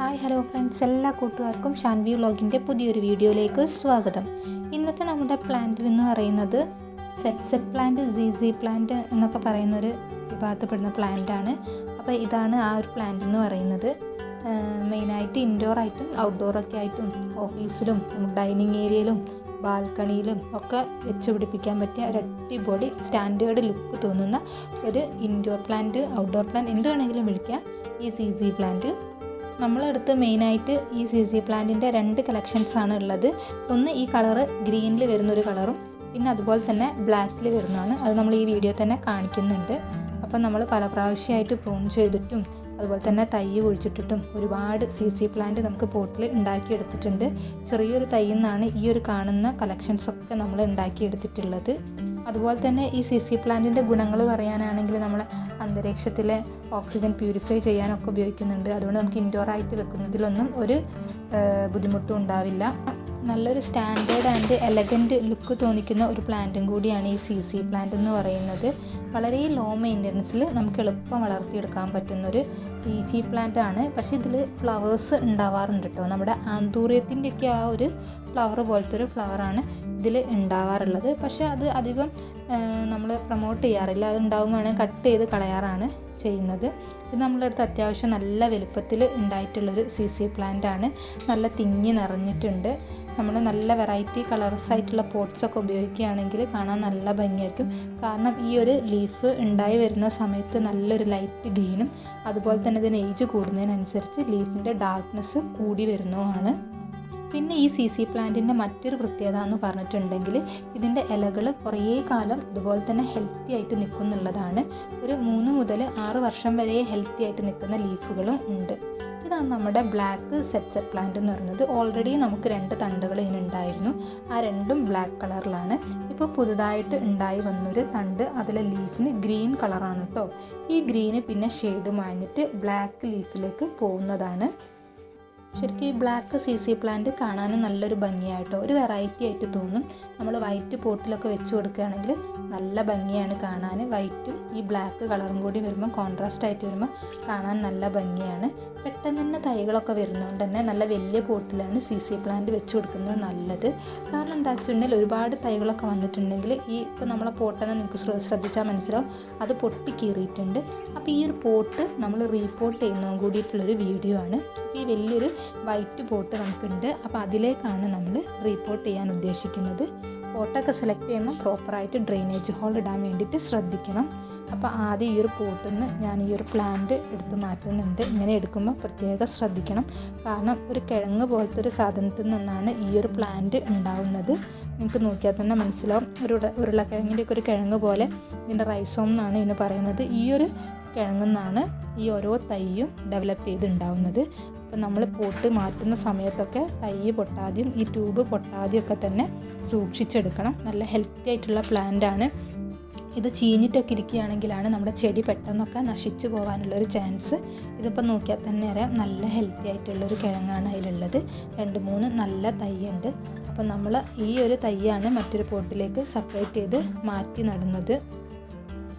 Hi hello friends. എല്ലാ കൂട്ടുകാർക്കും ഷാൻവി വ്ളോഗിന്റെ പുതിയൊരു വീഡിയോയിലേക്ക് സ്വാഗതം. ഇന്നത്തെ നമ്മുടെ പ്ലാന്റ് എന്ന് പറയുന്നത് set set plant C C plant എന്നൊക്കെ പറയുന്നൊരു വിഭാഗത്തിൽപ്പെടുന്ന പ്ലാന്റ് ആണ്. അപ്പോൾ ഇതാണ് ആ ഒരു പ്ലാന്റ് എന്ന് പറയുന്നത്. മെയിനായിട്ട് ഇൻഡോർ ആയിട്ടും ഔട്ട്ഡോർ ഒക്കെ ആയിട്ടും ഓഫീസിലും ഡൈനിങ് ഏരിയയിലും ബാൽക്കണിയിലും ഒക്കെ വെച്ച് പിടിപ്പിക്കാൻ പറ്റിയ ഒരു അടിപൊളി സ്റ്റാൻഡേർഡ് ലുക്ക് തോന്നുന്ന ഒരു ഇൻഡോർ പ്ലാന്റ് ഔട്ട്ഡോർ പ്ലാന്റ് എന്ത് വേണമെങ്കിലും വിളിക്കാം. ഈ സി സി പ്ലാന്റ് നമ്മളടുത്ത് മെയിനായിട്ട് ഈ സി സി പ്ലാന്റിന്റെ രണ്ട് കളക്ഷൻസ് ആണ് ഉള്ളത്. ഒന്ന് ഈ കളറ് ഗ്രീനിൽ വരുന്നൊരു കളറും പിന്നെ അതുപോലെ തന്നെ ബ്ലാക്കിൽ വരുന്നതാണ്. അത് നമ്മൾ ഈ വീഡിയോ തന്നെ കാണിക്കുന്നുണ്ട്. അപ്പം നമ്മൾ പല പ്രാവശ്യമായിട്ട് പ്രൂൺ ചെയ്തിട്ടും അതുപോലെ തന്നെ തൈ കുഴിച്ചിട്ടിട്ടും ഒരുപാട് സി സി പ്ലാന്റ് നമുക്ക് പോട്ടിൽ ഉണ്ടാക്കിയെടുത്തിട്ടുണ്ട്. ചെറിയൊരു തൈയിൽ നിന്നാണ് ഈ ഒരു കാണുന്ന കളക്ഷൻസൊക്കെ നമ്മൾ ഉണ്ടാക്കിയെടുത്തിട്ടുള്ളത്. അതുപോലെ തന്നെ ഈ സി സി പ്ലാന്റിന്റെ ഗുണങ്ങൾ പറയാനാണെങ്കിൽ നമ്മൾ അന്തരീക്ഷത്തിലെ ഓക്സിജൻ പ്യൂരിഫൈ ചെയ്യാനൊക്കെ ഉപയോഗിക്കുന്നുണ്ട്. അതുകൊണ്ട് നമുക്ക് ഇൻഡോർ ആയിട്ട് വെക്കുന്നതിലൊന്നും ഒരു ബുദ്ധിമുട്ടും ഉണ്ടാവില്ല. നല്ലൊരു സ്റ്റാൻഡേർഡ് ആൻഡ് എലഗന്റ് ലുക്ക് തോന്നിക്കുന്ന ഒരു പ്ലാന്റും കൂടിയാണ് ഈ സി സി പ്ലാന്റ് എന്ന് പറയുന്നത്. വളരെ ലോ മെയിന്റനൻസിൽ നമുക്ക് എളുപ്പം വളർത്തിയെടുക്കാൻ പറ്റുന്നൊരു ലീഫി പ്ലാന്റ് ആണ്. പക്ഷേ ഇതിൽ ഫ്ലവേഴ്സ് ഉണ്ടാവാറുണ്ട് കേട്ടോ നമ്മുടെ ആന്തൂറിയത്തിന്റെയൊക്കെ ആ ഒരു ഫ്ലവർ പോലത്തെ ഒരു ഫ്ലവറാണ് ഇതിൽ ഉണ്ടാവാറുള്ളത്. പക്ഷേ അത് അധികം നമ്മൾ പ്രൊമോട്ട് ചെയ്യാറില്ല. അത് ഉണ്ടാകുമ്പോഴാണ് കട്ട് ചെയ്ത് കളയാറാണ് ചെയ്യുന്നത്. ഇത് നമ്മളുടെ അടുത്ത് അത്യാവശ്യം നല്ല വലുപ്പത്തിൽ ഉണ്ടായിട്ടുള്ളൊരു സി സി പ്ലാന്റ് ആണ്. നല്ല തിങ്ങി നിറഞ്ഞിട്ടുണ്ട്. നമ്മൾ നല്ല വെറൈറ്റി കളേഴ്സ് ആയിട്ടുള്ള പോട്ട്സ് ഒക്കെ ഉപയോഗിക്കുകയാണെങ്കിൽ കാണാൻ നല്ല ഭംഗിയായിരിക്കും. കാരണം ഈ ഒരു ലീഫ് ഉണ്ടായി വരുന്ന സമയത്ത് നല്ലൊരു ലൈറ്റ് ഗ്രീനും അതുപോലെ തന്നെ ഇതിന് ഏജ് കൂടുന്നതിനനുസരിച്ച് ലീഫിന്റെ ഡാർക്ക്നെസ് കൂടി വരുന്നതുമാണ്. പിന്നെ ഈ സി സി പ്ലാന്റിന്റെ മറ്റൊരു പ്രത്യേകത എന്ന് പറഞ്ഞിട്ടുണ്ടെങ്കിൽ ഇതിന്റെ ഇലകൾ കുറേ കാലം ഇതുപോലെ തന്നെ ഹെൽത്തി ആയിട്ട് നിൽക്കുന്നുള്ളതാണ്. ഒരു മൂന്ന് മുതൽ ആറ് വർഷം വരെ ഹെൽത്തി ആയിട്ട് നിൽക്കുന്ന ലീഫുകളും ഉണ്ട്. ഇതാണ് നമ്മുടെ ബ്ലാക്ക് സെറ്റ് സെറ്റ് പ്ലാന്റ് എന്ന് പറയുന്നത്. ഓൾറെഡി നമുക്ക് രണ്ട് തണ്ടുകൾ ഇതിനുണ്ടായിരുന്നു. ആ രണ്ടും ബ്ലാക്ക് കളറിലാണ് ഇപ്പോൾ പുതുതായിട്ട് ഉണ്ടായി വന്നൊരു തണ്ട്. അതിലെ ലീഫിന് ഗ്രീൻ കളറാണ് കേട്ടോ ഈ ഗ്രീന് പിന്നെ ഷെയ്ഡ് മാഞ്ഞിട്ട് ബ്ലാക്ക് ലീഫിലേക്ക് പോകുന്നതാണ്. ശരിക്കും ഈ ബ്ലാക്ക് സി സി പ്ലാന്റ് കാണാനും നല്ലൊരു ഭംഗിയായിട്ടോ ഒരു വെറൈറ്റി ആയിട്ട് തോന്നും. നമ്മൾ വൈറ്റ് പോട്ടിലൊക്കെ വെച്ച് കൊടുക്കുകയാണെങ്കിൽ നല്ല ഭംഗിയാണ് കാണാൻ. വൈറ്റും ഈ ബ്ലാക്ക് കളറും കൂടി വരുമ്പോൾ കോൺട്രാസ്റ്റ് ആയിട്ട് വരുമ്പോൾ കാണാൻ നല്ല ഭംഗിയാണ്. പെട്ടെന്ന് തന്നെ തൈകളൊക്കെ വരുന്നതുകൊണ്ട് തന്നെ നല്ല വലിയ പോട്ടിലാണ് സി സി പ്ലാന്റ് വെച്ച് കൊടുക്കുന്നത് നല്ലത്. കാരണം എന്താ വെച്ചിട്ടുണ്ടെങ്കിൽ ഒരുപാട് തൈകളൊക്കെ വന്നിട്ടുണ്ടെങ്കിൽ ഈ ഇപ്പോൾ നമ്മളെ പോട്ടനെ നിങ്ങൾക്ക് ശ്രദ്ധിച്ചാൽ മനസ്സിലാവും. അത് പൊട്ടി കീറിയിട്ടുണ്ട്. അപ്പോൾ ഈ ഒരു പോട്ട് നമ്മൾ റീപോർട്ട് ചെയ്യുന്നതും കൂടിയിട്ടുള്ളൊരു വീഡിയോ ആണ്. അപ്പോൾ ഈ വലിയൊരു വൈറ്റ് പോട്ട് നമുക്കുണ്ട്. അപ്പോൾ അതിലേക്കാണ് നമ്മൾ റീപോർട്ട് ചെയ്യാൻ ഉദ്ദേശിക്കുന്നത്. പോട്ടൊക്കെ സെലക്ട് ചെയ്യുമ്പോൾ പ്രോപ്പറായിട്ട് ഡ്രെയിനേജ് ഹോൾ ഇടാൻ വേണ്ടിയിട്ട് ശ്രദ്ധിക്കണം. അപ്പോൾ ആദ്യം ഈ ഒരു പോട്ടിൽ നിന്ന് ഞാൻ ഈ ഒരു പ്ലാന്റ് എടുത്ത് മാറ്റുന്നുണ്ട്. ഇങ്ങനെ എടുക്കുമ്പോൾ പ്രത്യേകം ശ്രദ്ധിക്കണം. കാരണം ഒരു കിഴങ്ങ് പോലത്തെ ഒരു സാധനത്തിൽ നിന്നാണ് ഈ ഒരു പ്ലാന്റ് ഉണ്ടാവുന്നത്. നിങ്ങൾക്ക് നോക്കിയാൽ തന്നെ മനസ്സിലാവും. ഒരു ഉരുളക്കിഴങ്ങിന്റെ ഒക്കെ ഒരു കിഴങ്ങ് പോലെ ഇതിന്റെ റൈസോം എന്നാണ് ഇതിന് പറയുന്നത്. ഈ ഒരു കിഴങ്ങുന്നാണ് ഈ ഓരോ തൈയും ഡെവലപ്പ് ചെയ്തുണ്ടാവുന്നത് അപ്പം നമ്മൾ പോട്ട് മാറ്റുന്ന സമയത്തൊക്കെ തൈ പൊട്ടാതെയും ഈ ട്യൂബ് പൊട്ടാതെയും ഒക്കെ തന്നെ സൂക്ഷിച്ചെടുക്കണം. നല്ല ഹെൽത്തി ആയിട്ടുള്ള പ്ലാന്റ് ആണ്. ഇത് ചീഞ്ഞിട്ടൊക്കെ ഇരിക്കുകയാണെങ്കിലാണ് നമ്മുടെ ചെടി പെട്ടെന്നൊക്കെ നശിച്ചു പോകാനുള്ളൊരു ചാൻസ് ഇതിപ്പോൾ നോക്കിയാൽ തന്നെ അറിയാം നല്ല ഹെൽത്തി ആയിട്ടുള്ളൊരു കിഴങ്ങാണ് അതിലുള്ളത്. രണ്ട് മൂന്ന് നല്ല തൈയുണ്ട്. അപ്പോൾ നമ്മൾ ഈ ഒരു തൈയാണ് മറ്റൊരു പോട്ടിലേക്ക് സെപ്പറേറ്റ് ചെയ്ത് മാറ്റി നടുന്നത്.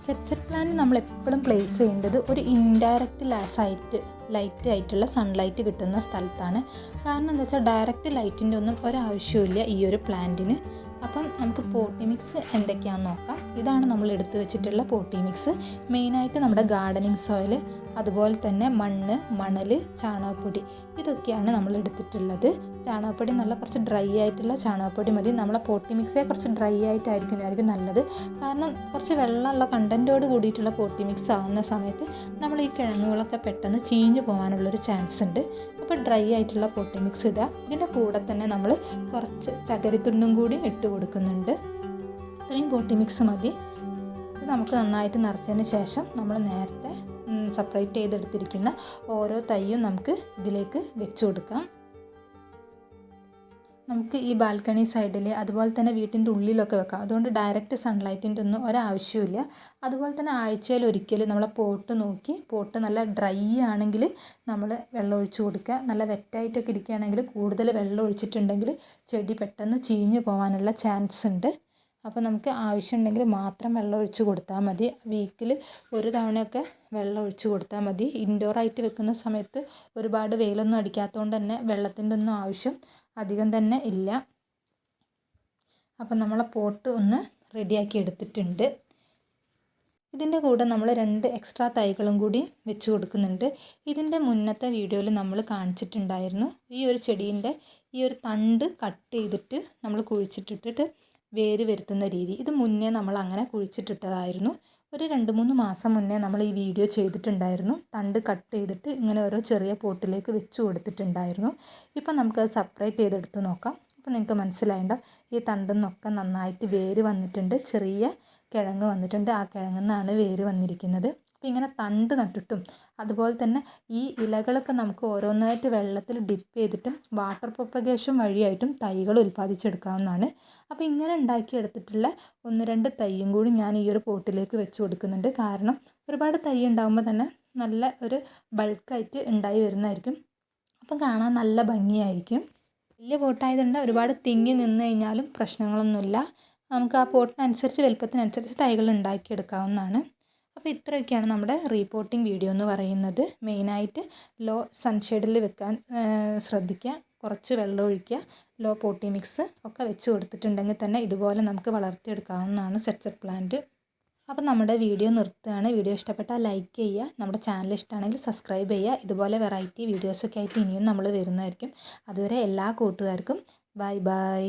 സെറ്റ് സെറ്റ് പ്ലാൻ നമ്മൾ എപ്പോഴും പ്ലേസ് ചെയ്യേണ്ടത് ഒരു ഇൻഡയറക്റ്റ് ലാസായിട്ട് ലൈറ്റ് ആയിട്ടുള്ള സൺലൈറ്റ് കിട്ടുന്ന സ്ഥലത്താണ്. കാരണം എന്താ വെച്ചാൽ ഡയറക്റ്റ് ലൈറ്റിന്റെ ഒന്നും ഒരാവശ്യമില്ല ഈ ഒരു പ്ലാന്റിന് അപ്പം നമുക്ക് പോട്ടിമിക്സ് എന്തൊക്കെയാണെന്ന് നോക്കാം. ഇതാണ് നമ്മൾ എടുത്തു വെച്ചിട്ടുള്ള പോട്ടി മിക്സ് മെയിനായിട്ട് നമ്മുടെ ഗാർഡനിങ് സോയിൽ അതുപോലെ തന്നെ മണ്ണ് മണൽ ചാണകപ്പൊടി. ഇതൊക്കെയാണ് നമ്മൾ എടുത്തിട്ടുള്ളത്. ചാണകപ്പൊടി നല്ല കുറച്ച് ഡ്രൈ ആയിട്ടുള്ള ചാണകപ്പൊടി മതി. നമ്മളെ പോട്ടി മിക്സേ കുറച്ച് ഡ്രൈ ആയിട്ടായിരിക്കും നല്ലത്. കാരണം കുറച്ച് വെള്ളമുള്ള കണ്ടന്റോട് കൂടിയിട്ടുള്ള പോട്ടി മിക്സ് ആവുന്ന സമയത്ത് നമ്മൾ ഈ കിഴങ്ങുകളൊക്കെ പെട്ടെന്ന് ചീഞ്ഞു പോകാനുള്ളൊരു ചാൻസ് ഉണ്ട്. അപ്പോൾ ഡ്രൈ ആയിട്ടുള്ള പോട്ടി മിക്സ് ഇടുക. ഇതിന്റെ കൂടെ തന്നെ നമ്മൾ കുറച്ച് ചകരിത്തുണ്ടും കൂടി ഇട്ട് കൊടുക്കുന്നുണ്ട്. ഇത്രയും കൂട്ടി മിക്സ് മതി. ഇത് നമുക്ക് നന്നായിട്ട് നിറച്ചതിന് ശേഷം നമ്മൾ നേരത്തെ സെപ്പറേറ്റ് ചെയ്തെടുത്തിരിക്കുന്ന ഓരോ തൈയും നമുക്ക് ഇതിലേക്ക് വെച്ചു കൊടുക്കാം. നമുക്ക് ഈ ബാൽക്കണി സൈഡിൽ അതുപോലെ തന്നെ വീട്ടിന്റെ ഉള്ളിലൊക്കെ വെക്കാം. അതുകൊണ്ട് ഡയറക്റ്റ് സൺലൈറ്റിന്റെ ഒന്നും ഒരാവശ്യമില്ല അതുപോലെ തന്നെ ആഴ്ചയിൽ ഒരിക്കൽ നമ്മളെ പോട്ട് നോക്കി പോട്ട് നല്ല ഡ്രൈ ആണെങ്കിൽ നമ്മൾ വെള്ളം ഒഴിച്ച് കൊടുക്കുക. നല്ല വെറ്റായിട്ടൊക്കെ ഇരിക്കുകയാണെങ്കിൽ കൂടുതൽ വെള്ളം ഒഴിച്ചിട്ടുണ്ടെങ്കിൽ ചെടി പെട്ടെന്ന് ചീഞ്ഞു പോകാനുള്ള ചാൻസ് ഉണ്ട്. അപ്പോൾ നമുക്ക് ആവശ്യമുണ്ടെങ്കിൽ മാത്രം വെള്ളം ഒഴിച്ച് കൊടുത്താൽ മതി. വീക്കിൽ ഒരു തവണയൊക്കെ വെള്ളം ഒഴിച്ച് കൊടുത്താൽ മതി. ഇൻഡോറായിട്ട് വെക്കുന്ന സമയത്ത് ഒരുപാട് വെയിലൊന്നും അടിക്കാത്തതുകൊണ്ട് തന്നെ വെള്ളത്തിന്റെ ഒന്നും ആവശ്യം അധികം തന്നെ ഇല്ല. അപ്പം നമ്മളെ പോട്ട് ഒന്ന് റെഡിയാക്കി എടുത്തിട്ടുണ്ട്. ഇതിന്റെ കൂടെ നമ്മൾ രണ്ട് എക്സ്ട്രാ തൈകളും കൂടി വെച്ച് കൊടുക്കുന്നുണ്ട്. ഇതിന്റെ മുന്നത്തെ വീഡിയോയിൽ നമ്മൾ കാണിച്ചിട്ടുണ്ടായിരുന്നു. ഈ ഒരു ചെടീന്റെ ഈ ഒരു തണ്ട് കട്ട് ചെയ്തിട്ട് നമ്മൾ കുഴിച്ചിട്ടിട്ടിട്ട് വേര് വരുത്തുന്ന രീതി. ഇത് മുന്നേ നമ്മൾ അങ്ങനെ കുഴിച്ചിട്ടിട്ടതായിരുന്നു. ഒരു രണ്ട് മൂന്ന് മാസം മുന്നേ നമ്മൾ ഈ വീഡിയോ ചെയ്തിട്ടുണ്ടായിരുന്നു. തണ്ട് കട്ട് ചെയ്തിട്ട് ഇങ്ങനെ ഓരോ ചെറിയ പോട്ടിലേക്ക് വെച്ച് കൊടുത്തിട്ടുണ്ടായിരുന്നു. ഇപ്പം നമുക്കത് സെപ്പറേറ്റ് ചെയ്തെടുത്ത് നോക്കാം. അപ്പോൾ നിങ്ങൾക്ക് മനസ്സിലായണ്ട? ഈ തണ്ടിൽ നിന്നൊക്കെ നന്നായിട്ട് വേര് വന്നിട്ടുണ്ട്. ചെറിയ കിഴങ്ങ് വന്നിട്ടുണ്ട്. ആ കിഴങ്ങിൽ നിന്നാണ് വേര് വന്നിരിക്കുന്നത്. അപ്പോൾ ഇങ്ങനെ തണ്ട് നട്ടിട്ടും അതുപോലെ തന്നെ ഈ ഇലകളൊക്കെ നമുക്ക് ഓരോന്നായിട്ട് വെള്ളത്തിൽ ഡിപ്പ് ചെയ്തിട്ടും വാട്ടർ പ്രൊപ്പഗേഷൻ വഴിയായിട്ടും തൈകൾ ഉൽപ്പാദിച്ചെടുക്കാവുന്നതാണ് അപ്പോൾ ഇങ്ങനെ ഉണ്ടാക്കിയെടുത്തിട്ടുള്ള ഒന്ന് രണ്ട് തൈയും കൂടി ഞാൻ ഈ ഒരു പോട്ടിലേക്ക് വെച്ച് കൊടുക്കുന്നുണ്ട്. കാരണം ഒരുപാട് തൈ ഉണ്ടാകുമ്പോൾ തന്നെ നല്ല ഒരു ബൾക്കായിട്ട് ഉണ്ടായി വരുന്നതായിരിക്കും. അപ്പം കാണാൻ നല്ല ഭംഗിയായിരിക്കും. വലിയ പോട്ടായതുകൊണ്ട് ഒരുപാട് തിങ്ങി നിന്ന് കഴിഞ്ഞാലും പ്രശ്നങ്ങളൊന്നുമില്ല. നമുക്ക് ആ പോട്ടിനനുസരിച്ച് വലുപ്പത്തിനനുസരിച്ച് തൈകൾ ഉണ്ടാക്കിയെടുക്കാവുന്നതാണ്. അപ്പോൾ ഇത്രയൊക്കെയാണ് നമ്മുടെ റീപോർട്ടിംഗ് വീഡിയോ എന്ന് പറയുന്നത്. മെയിനായിട്ട് ലോ സൺഷെയ്ഡിൽ വെക്കാൻ ശ്രദ്ധിക്കുക. കുറച്ച് വെള്ളം ഒഴിക്കുക. ലോ പോട്ടി മിക്സ് ഒക്കെ വെച്ച് കൊടുത്തിട്ടുണ്ടെങ്കിൽ തന്നെ ഇതുപോലെ നമുക്ക് വളർത്തിയെടുക്കാവുന്നതാണ് സെറ്റ് സെറ്റ് പ്ലാന്റ് അപ്പോൾ നമ്മുടെ വീഡിയോ നിർത്തുകയാണ്. വീഡിയോ ഇഷ്ടപ്പെട്ടാൽ ലൈക്ക് ചെയ്യുക. നമ്മുടെ ചാനൽ ഇഷ്ടമാണെങ്കിൽ സബ്സ്ക്രൈബ് ചെയ്യുക. ഇതുപോലെ വെറൈറ്റി വീഡിയോസൊക്കെ ആയിട്ട് ഇനിയും നമ്മൾ വരുന്നതായിരിക്കും. അതുവരെ എല്ലാ കൂട്ടുകാർക്കും ബൈ ബൈ